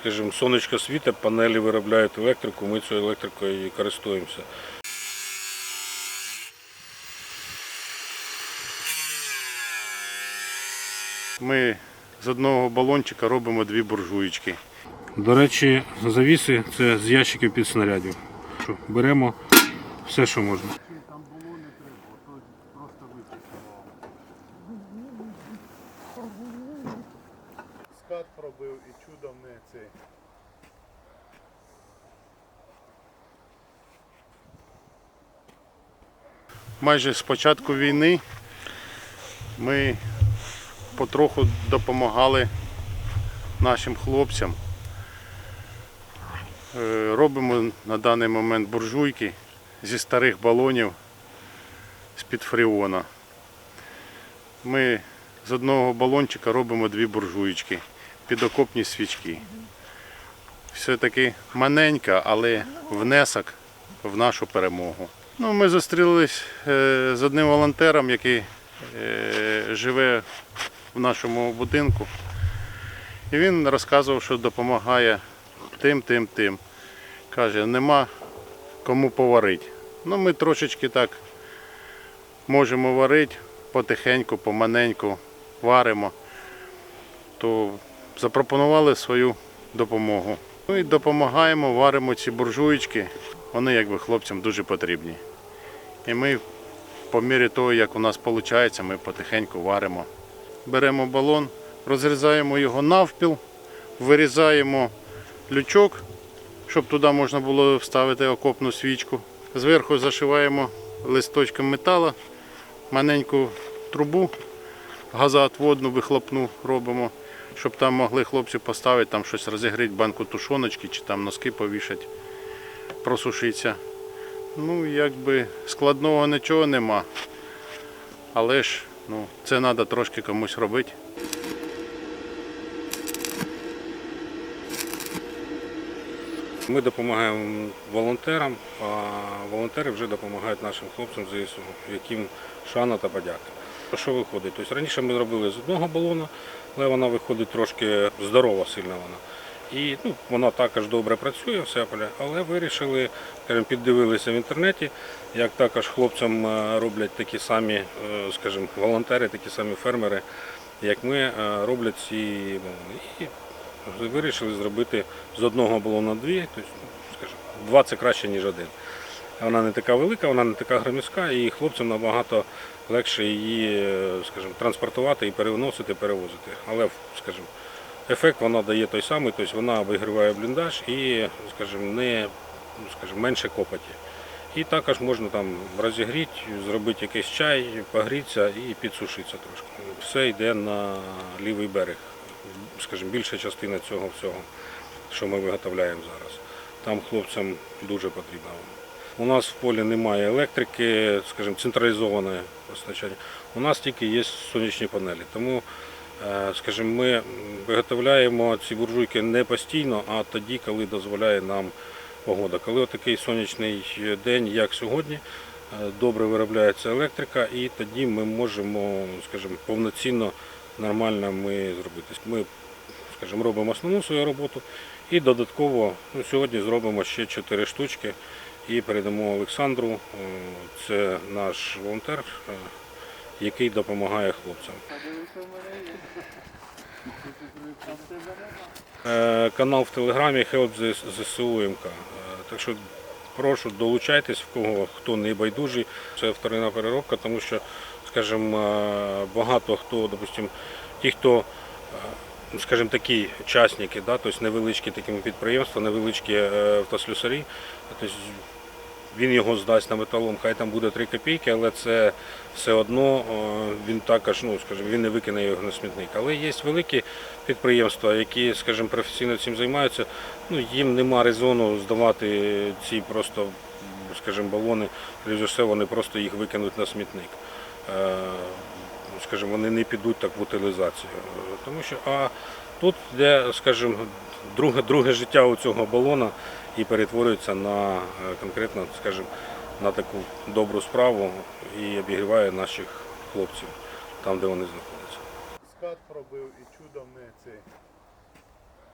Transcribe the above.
скажімо, сонечко світить, панелі виробляють електрику, ми цією електрикою і користуємося. Ми з одного балончика робимо дві буржуєчки. До речі, завіси це з ящиків під снарядів. Беремо все, що можна. Скат пробив і чудом не цей. Майже з початку війни ми потроху допомагали нашим хлопцям. Е, Робимо на даний момент буржуйки зі старих балонів з-під фреона. Ми з одного балончика робимо дві буржуєчки, підокопні свічки. Все-таки маленька, але внесок в нашу перемогу. Ну, ми зустрілись е, з одним волонтером, який е, живе в нашому будинку. І він розказував, що допомагає тим, тим, тим. Каже, нема кому поварити. Ну, ми трошечки так можемо варити потихеньку, поманеньку варимо, то запропонували свою допомогу. Ну і допомагаємо, варимо ці буржуєчки. Вони якби хлопцям дуже потрібні. І ми по мірі того, як у нас виходить, ми потихеньку варимо. Беремо балон, розрізаємо його навпіл, вирізаємо лючок, щоб туди можна було вставити окопну свічку. Зверху зашиваємо листочком металу, маленьку трубу, газоотводну вихлопну робимо, щоб там могли хлопці поставити, там щось розігріти, банку тушоночки чи там носки повішати, просушитися. Ну, якби складного нічого нема. Але ж ну, це треба трошки комусь робити. Ми допомагаємо волонтерам, а волонтери вже допомагають нашим хлопцям ЗСУ, яким шана та подяка. Що виходить? Тобто раніше ми робили з одного балона, але вона виходить трошки здорова, сильна вона. І ну, вона також добре працює, все, але вирішили, скажімо, піддивилися в інтернеті, як також хлопцям е, роблять такі самі, е, скажімо, волонтери, такі самі фермери, як ми, е, роблять ці балони. І вирішили зробити з одного балона дві, тобто, скажімо, два це краще, ніж один. Вона не така велика, вона не така громіська, і хлопцям набагато легше її, е, скажімо, транспортувати і переносити, перевозити. Але, скажімо, ефект вона дає той самий, тобто вона вигріває бліндаж і, скажімо, не скажімо, менше копоті. І також можна там розігріти, зробити якийсь чай, погрітися і підсушитися трошки. Все йде на лівий берег. Скажімо, більша частина цього всього, що ми виготовляємо зараз. Там хлопцям дуже потрібно. У нас в полі немає електрики, скажімо, централізоване постачання. У нас тільки є сонячні панелі. Тому, е, скажімо, ми виготовляємо ці буржуйки не постійно, а тоді, коли дозволяє нам погода. Коли такий сонячний день, як сьогодні, е, добре виробляється електрика, і тоді ми можемо, скажімо, повноцінно нормально ми зробити. Ми, скажімо, робимо основну свою роботу і додатково ну, сьогодні зробимо ще 4 штучки і передамо Олександру. Е, Це наш волонтер, е, який допомагає хлопцям. Е, Канал в Телеграмі Help ЗСУ МК. Так що прошу долучайтесь, в кого хто не байдужий. Це вторинна переробка, тому що, скажімо, багато хто, допустим, ті, хто, скажімо, такі учасники, да, тобто невеличкі такі підприємства, невеличкі е, автослюсарі, тобто він його здасть на металом, хай там буде 3 копійки, але це все одно е, він також, ну скажімо, він не викине його на смітник. Але є великі підприємства, які, скажімо, професійно цим займаються. Ну їм нема резону здавати ці просто, скажімо, балони. Все, вони просто їх викинуть на смітник. Скажімо, вони не підуть так в утилізацію. Тому що а тут, де, скажімо, друге, друге життя у цього балона і перетворюється на е, конкретно, скажімо, на таку добру справу і обігріває наших хлопців там, де вони знаходяться. Скат пробив